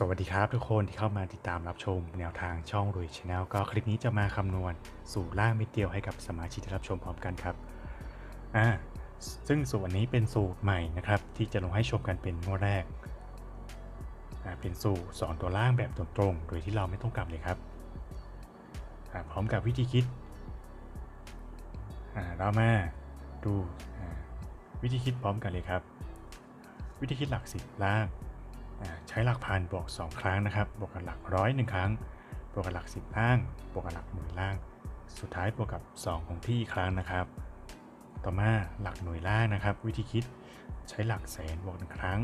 สวัสดีครับทุกคนที่เข้ามาติดตามรับชม แนวทางช่องรวยชาแนลก็คลิปนี้จะมาคำนวณสูตรล่างเม็ดเดียวให้กับสมาชิกที่รับชมพร้อมกันครับอ่าซึ่งสูตรวันนี้เป็นสูตรใหม่นะครับ ที่จะลงให้ชมกันเป็นงวดแรกอ่าเป็นสูตรสอนตัวล่างแบบตรงๆโดยที่เราไม่ต้องกลับเลยครับอ่าพร้อมกับวิธีคิดอ่าเรามาดูวิธีคิดพร้อมกันเลยครับ วิธีคิดหลักสิบล่าง ใช้หลักพันบวก 2 ครั้งนะครับบวกกับหลักร้อยหนึ่งครั้งบวกกับหลัก 10 ล่างบวกกับหลักหน่วยล่าง สุดท้ายบวกกับ 2 ของที่อีกครั้งนะครับ ต่อมาหลักหน่วยล่างนะครับ วิธีคิดใช้หลักแสนบวกหนึ่งครั้ง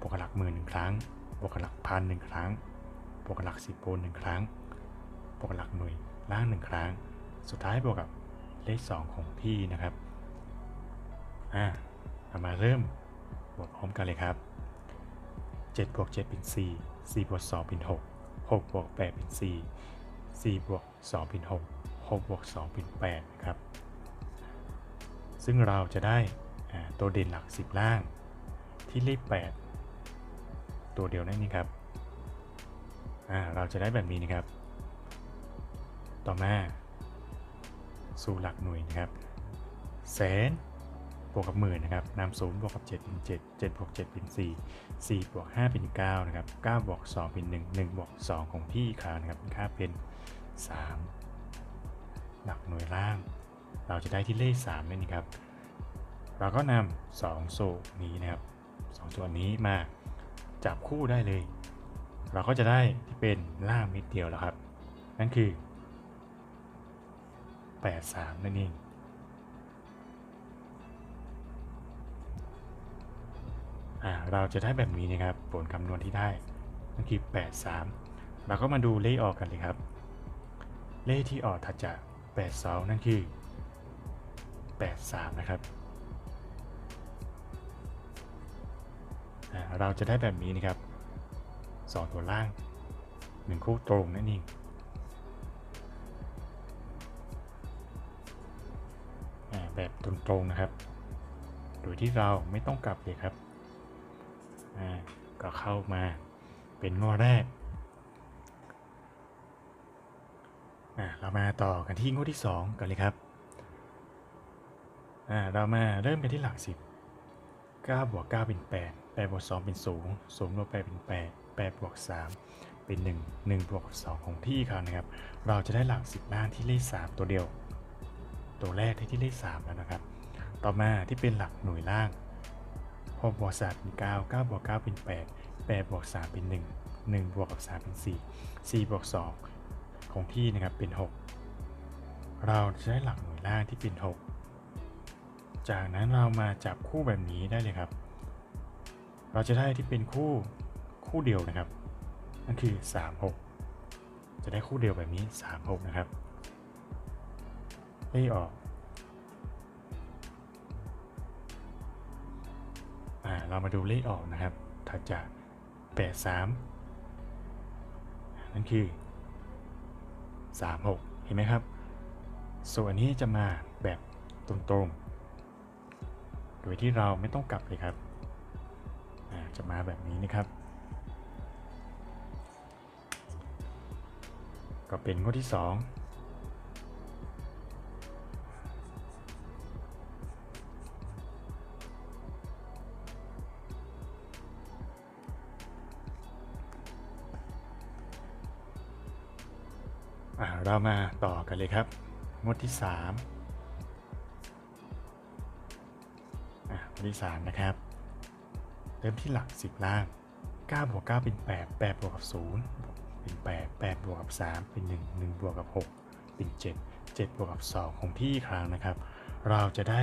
บวกกับหลักหมื่นหนึ่งครั้งบวกกับหลักพันหนึ่งครั้งบวกกับหลักสิบโนหนึ่งครั้งบวกกับหลักหน่วยล่างหนึ่งครั้ง สุดท้ายบวกกับเลข 2 ของที่นะครับ อ่าเรามาเริ่มบวกพร้อมกันเลยครับ 7บวก7เป็น 4 4บวก2เป็น 6 6บวก8เป็น 4 4บวก2เป็น 6 6บวก2เป็น8นะครับ ซึ่งเราจะได้ตัวเด่นหลัก 10 ล่างที่เลข 8 ตัวเดียวนั่นเองครับเราจะได้แบบนี้นะครับ ต่อมา สู่หลักหน่วยนะครับ แสน วกกับหมื่นนะครับนำศูนย์บวกกับ7เป็น7 7บวก7เป็น4 4บวก5เป็น9นะครับ9บวก2เป็น1 1บวก2ของที่ครั้งนะครับค่าเป็น 3 หลักหน่วยล่าง เราจะได้ที่เลข3นั่นเองครับ เราก็นำ2สูตรนี้นะครับ2ส่วนนี้มาจับคู่ได้เลย เราก็จะได้ที่เป็นล่างม็ดเดียวแล้วครับ นั่นคือ 83 นั่นเอง เราจะได้แบบนี้นะครับ ผลคำนวณที่ได้นั่นคือ83 เราก็มาดูเลขออกกันเลยครับ เลขที่ออกถัดจาก82 นั่นคือ 83 นะครับ เราจะได้แบบนี้นะครับ 2 ตัวล่าง 1 คู่ตรงนั่นเองแบบตรงๆนะครับ โดยที่เราไม่ต้องกลับเลยครับ ก็เข้ามาเป็นงวดแรกอ่าเรามาต่อกันที่งวดที่ 2 กันเลยครับอ่าเรามาเริ่มกันที่หลัก 10 9บวก9เป็น 8 8บวก2เป็น0 0บวก8เป็น 8 8บวก3เป็น 1 1บวก2ของที่เขานะครับ เราจะได้หลัก 10ล่างที่เลข 3 ตัวเดียว ตัวแรกที่ที่เลข 3 แล้วนะครับ ต่อมาที่เป็นหลักหน่วยล่าง 6บวก3เป็น 9 9บวก9เป็น 8 8บวก3เป็น 1 1บวกกับ3เป็น4 4บวก2ของที่นะครับเป็น 6 เราจะได้หลักหน่วยล่างที่เป็น 6 จากนั้นเรามาจับคู่แบบนี้ได้เลยครับ เราจะได้ที่เป็นคู่คู่เดียวนะครับนั่นคือ 3 6 จะได้คู่เดียวแบบนี้ 3 6 นะครับเลขออก เรามาดูเลขออกนะครับ ถัดจาก 83 นั่นคือ 36 เห็นไหมครับ ส่วนอันนี้จะมาแบบตรงๆ โดยที่เราไม่ต้องกลับเลยครับ จะมาแบบนี้นะครับ ก็เป็นงวดที่ 2 เรามาต่อกันเลยครับงวดที่3อ่างวดที่ 3 นะครับ เริ่มที่หลัก 10 ล่าง9บวก9เป็น 8 8บวกกับ0เป็น 8 8บวกกับ 3 เป็น 1 1บวกกับ 6 เป็น 7 7บวกกับ 2 ของที่ครั้งนะครับ เราจะได้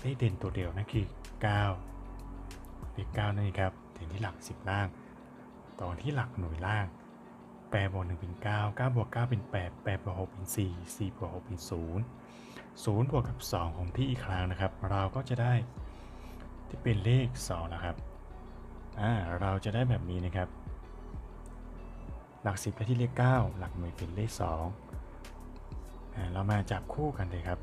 เลขเด่นตัวเดียวนั่นคือ 9 เลข9นั่นเองครับเด่นที่หลัก 10 ล่าง ต่อที่หลักหน่วยล่าง แปดบวกหนึ่งเป็นเก้าเก้าบวกเก้าเป็นแปดแปดบวกหกเป็นสี่สี่บวกหกเป็นศูนย์ศูนย์บวกกับสองของที่อีกครั้งนะครับ เราก็จะได้ที่เป็นเลขสองนะครับอ่าเราจะได้แบบนี้นะครับ หลักสิบได้ที่เลขเก้าหลักหน่วยเป็นเลขสองเรามาจับคู่กันเลยครับ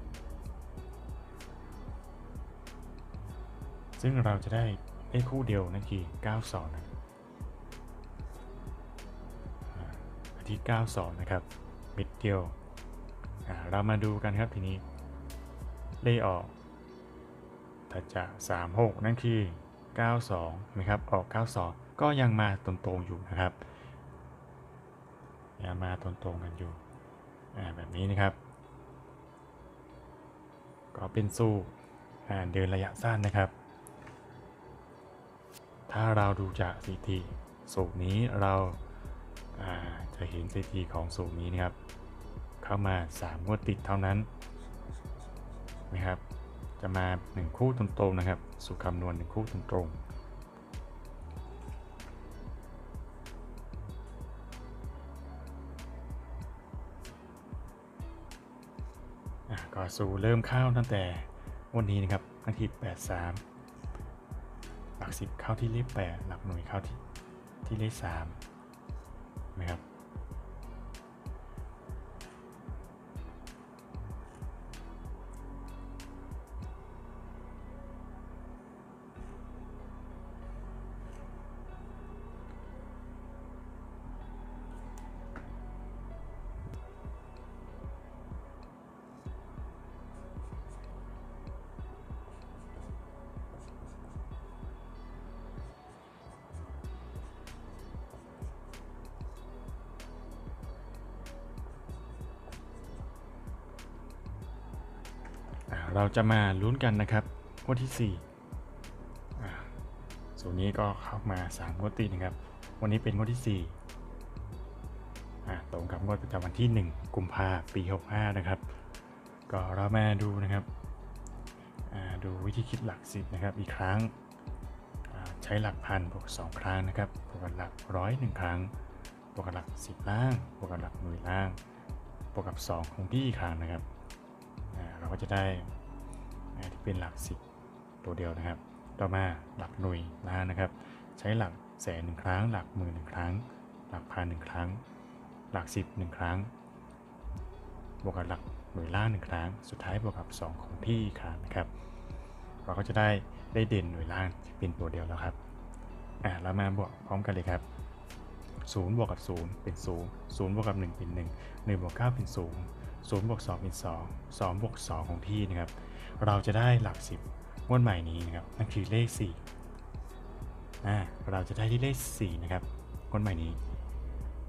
ซึ่งเราจะได้เลขคู่เดียวนั่นคือ92นะ ที่ 92 นะครับ มิดเดียวเรามาดูกันครับทีนี้ เลขออกถ้าจะ 36 นั่นคือ 92 นะครับ ออก 92 ก็ยังมาตรงๆอยู่นะครับ ยังมาตรงๆกันอยู่ แบบนี้นะครับ ก็เป็นสู้เดินระยะสั้นนะครับ ถ้าเราดูจากสถิติสูตรนี้เรา จะเห็นสถิติของสูตรนี้นะครับ เข้ามา 3 งวดติดเท่านั้นนะครับ จะมา 1 คู่ตรงๆนะครับ สูตรคำนวณ 1 คู่ตรงๆก็สูตรเริ่มเข้าตั้งแต่วันนี้นะครับอาทิตย์83 หลักสิบเข้าที่เลขแปดหลักหน่วยเข้าที่ที่เลขสามนะครับ เราจะมาลุ้นกันนะครับงวดที่สี่ส่วนนี้ก็เข้ามา3งวดติดนะครับ วันนี้เป็นงวดที่สี่อ่าตรงกับงวดประจำวันที่ 1 กุมภาปี 65 นะครับ ก็เรามาดูนะครับอ่าดูวิธีคิดหลักสิบนะครับอีกครั้งใช้หลักพันบวก2ครั้งนะครับบวกกับหลักร้อยหนึ่งครั้งบวกกับหลัก 10 ล่างบวกกับหลักหน่วยล่างบวกกับ 2 คงที่อีกครั้งนะครับอ่าเราก็จะได้ ที่เป็นหลักสิบตัวเดียวนะครับ ต่อมาหลักหน่วยล้านนะครับ ใช้หลักแสนหนึ่งครั้ง หลักหมื่นหนึ่งครั้ง หลักพันหนึ่งครั้ง หลักสิบหนึ่งครั้ง บวกกับหลักหน่วยล่างหนึ่งครั้ง สุดท้ายบวกกับ 2 ของที่ครั้งนะครับ เราก็จะได้ได้เด่นหน่วยล่างเป็นตัวเดียวแล้วครับอ่าเรามาบวกพร้อมกันเลยครับ0บวกกับ 0 เป็น 0 0บวกกับ 1 เป็น 1 1บวก9เป็น 0 0บวก2เป็น 2 2บวก2ของที่นะครับ เราจะได้หลัก10งวดใหม่นี้นะครับนั่นคือเลข4อ่าเราจะได้ที่เลข 4 นะครับงวดใหม่นี้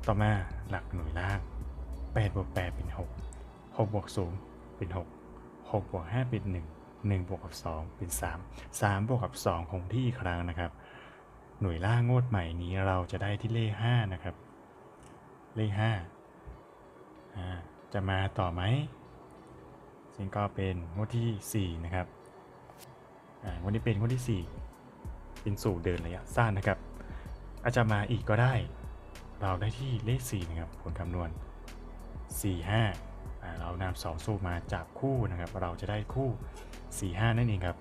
ต่อมาหลักหน่วยล่าง8บวก8เป็น 6 6บวก0เป็น 6 6บวก5เป็น 1 1บวกกับ2เป็น 3 3บวกกับ2คงที่อีกครั้งนะครับ หน่วยล่างงวดใหม่นี้เราจะได้ที่เลข 5 นะครับ เลข5อ่าจะมาต่อไหม ซึ่งก็เป็นงวดที่ 4 นะครับอ่างวดนี้เป็นงวดที่ 4 เป็นสูตรเดินระยะสั้นนะครับ อาจจะมาอีกก็ได้ เราได้ที่เลข 4 นะครับ ผลคำนวณ 4 5่าเรานำสองสูตรมาจับคู่นะครับ เราจะได้คู่ 4 5 นั่นเองครับ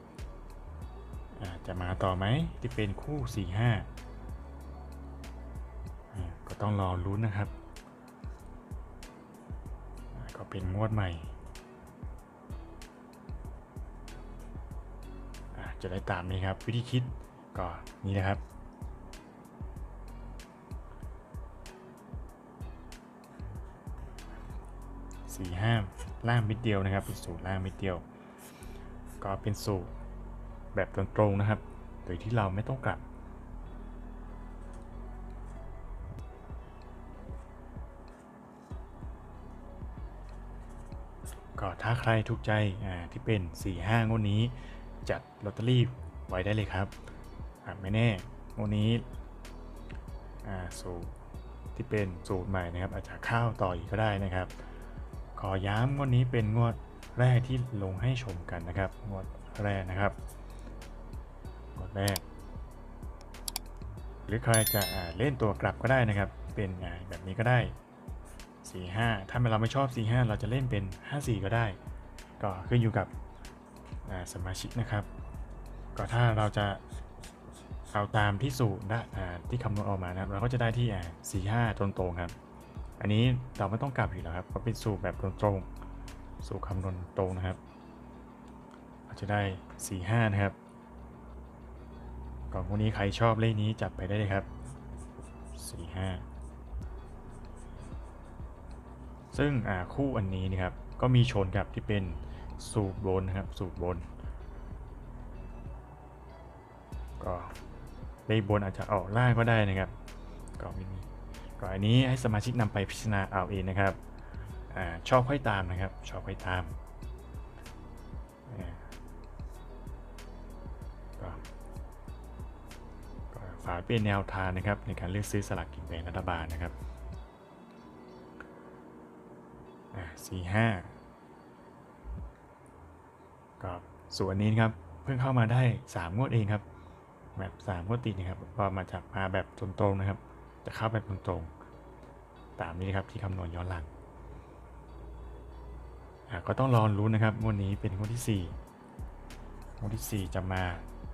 จะมาต่อไหมที่เป็นคู่ 4 5อ่าก็ต้องรอลุ้นนะครับ ก็เป็นงวดใหม่ จะได้ตามนี้ครับ วิธีคิดก็นี่นะครับ สี่ห้าล่างมิดเดียวนะครับเป็นสูตรล่างมิดเดียว ก็เป็นสูตรแบบตรงๆนะครับ โดยที่เราไม่ต้องกลับก็ถ้าใครถูกใจที่เป็น 4 5งวดนี้ จัดลอตเตอรี่ไว้ได้เลยครับไม่แน่งวดนี้สูตรที่เป็นสูตรใหม่นะครับ อาจจะเข้าวต่ออีกก็ได้นะครับ ขอย้ำงวดนี้เป็นงวดแรกที่ลงให้ชมกันนะครับ งวดแรกนะครับ งวดแรก หรือใครจะเล่นตัวกลับก็ได้นะครับ เป็นแบบนี้ก็ได้ 4 5 ถ้าเราไม่ชอบ 4 5 เราจะเล่นเป็น 5 4 ก็ได้ ก็ขึ้นอยู่กับ สมาชิกนะครับ ก็ถ้าเราจะเอาตามที่สูตรที่คำนวณออกมานะครับ เราก็จะได้ที่อ่า4 5ตรงๆครับ อันนี้เราไม่ต้องกลับอยู่แล้วครับเพราะเป็นสูตรแบบตรงๆ สูตรคำนวณตรงนะครับ เราจะได้4 5นะครับก่อนวันนี้ใครชอบเลขนี้จัดไปได้เลยครับ4 5ซึ่งคู่อันนี้นะครับก็มีชนกับที่เป็น สูตรบนนะครับสูตรบน ก็เลขบนอาจจะออกล่างก็ได้นะครับก็ไม่มีก็อันนี้ให้สมาชิกนำไปพิจารณาเอาเองนะครับอชอบค่อยตามนะครับ ชอบค่อยตามอ่าก็ก็ฝากเป็นแนวทางนะครับ ในการเลือกซื้อสลากกินแบ่งรัฐบาลนะครับสี่ห้า ก็ส่วนนี้นครับเพิ่งเข้ามาได้ 3 งวดเองครับ แบบ3งวดติดนะครับก็มาจากมาแบบตรงๆนะครับ จะเข้าแบบตรงๆ ตามนี้นครับที่คำนวณย้อนหลังก็ต้องรอรู้นะครับงวดนี้เป็นงวดที่4งวดที่ 4 จะมา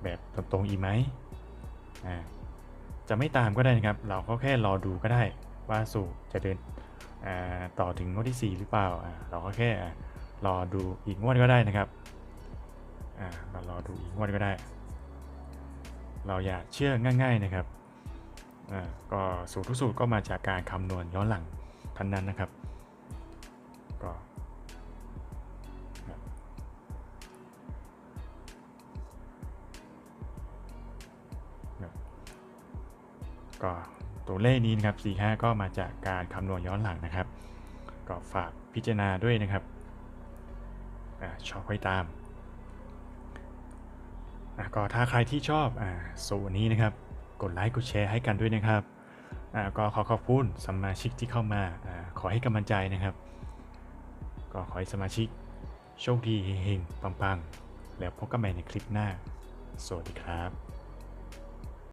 แบบตรงๆอีกไหมจะไม่ตามก็ได้นะครับ เราก็แค่รอดูก็ได้ว่าสูตรจะเดินต่อถึงงวดที่ 4 หรือเปล่า เราก็แค่รอดูอีกงวดก็ได้นะครับ อ่าเรารอดูอีกงวดก็ได้ เราอย่าเชื่อง่าย ๆนะครับอ่าก็สูตรทุกสูตรก็มาจากการคำนวณย้อนหลังทั้งนั้นนะครับ ก็ก็ตัวเลขนี้นะครับ 45 ก็มาจากการคำนวณย้อนหลังนะครับ ก็ฝากพิจารณาด้วยนะครับอาชอบไว้ตาม ก็ถ้าใครที่ชอบอ่าสูตรนี้นะครับ กดไลค์กดแชร์ให้กันด้วยนะครับก็ขอขอบคุณสมาชิกที่เข้ามาอขอให้กำลังใจนะครับ ก็ขอให้สมาชิกโชคดีเฮงๆปังๆ แล้วพบกันใหม่ในคลิปหน้า สวัสดีครับ